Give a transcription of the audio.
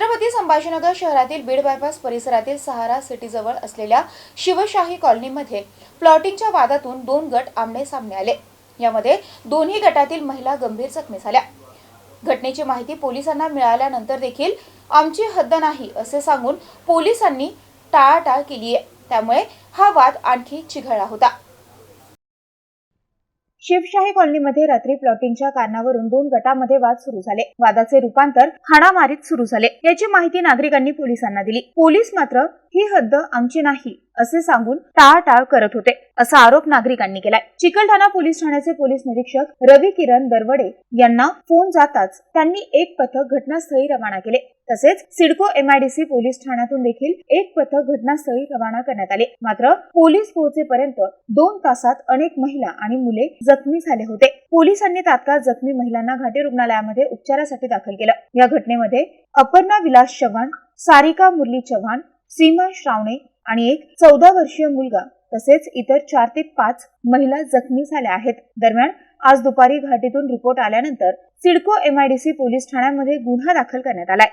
छत्रपती संभाजीनगर शहरातील बीड बायपास परिसरातील सहारा सिटीजवळ असलेल्या शिवशाही कॉलनीमध्ये प्लॉटिंगच्या वादातून दोन गट आमने सामने आले. यामध्ये दोन्ही गटातील महिला गंभीर जखमी झाल्या. घटनेची माहिती पोलिसांना मिळाल्यानंतर देखील आमची हद्द नाही असे सांगून पोलिसांनी टाळाटाळ केली आहे त्यामुळे हा वाद आणखी चिघळला होता. शिवशाही कॉलनीमध्ये रात्री प्लॉटिंगच्या कारणावरून दोन गटामध्ये वाद सुरू झाले. वादाचे रूपांतर हाणामारीत सुरू झाले. याची माहिती नागरिकांनी पोलिसांना दिली. पोलीस मात्र ही हद्द आमची नाही. असे सांगून टाळाटाळ करत होते. असा आरोप नागरिकांनी केलाय. चिकलठाणा पोलीस ठाण्याचे पोलीस निरीक्षक रवी किरण दरवडे यांना फोन जाताच त्यांनी एक पथक घटनास्थळी रवाना केले. तसेच सिडको एमआयडीसी पोलीस ठाण्यातून देखील एक पथक घटनास्थळी रवाना करण्यात आले. मात्र पोलीस पोहोचेपर्यंत दोन तासात अनेक महिला आणि मुले जखमी झाले होते. पोलिसांनी तात्काळ जखमी महिलांना घाटी रुग्णालयामध्ये उपचारासाठी दाखल केलं. या घटनेमध्ये अपर्णा विलास चव्हाण सारिका मुरली चव्हाण सीमा श्रावणे आणि एक चौदा वर्षीय मुलगा तसेच इतर चार ते पाच महिला जखमी झाल्या आहेत. दरम्यान आज दुपारी घाटीतून रिपोर्ट आल्यानंतर सिडको एमआयडीसी पोलीस ठाण्यामध्ये गुन्हा दाखल करण्यात आलाय.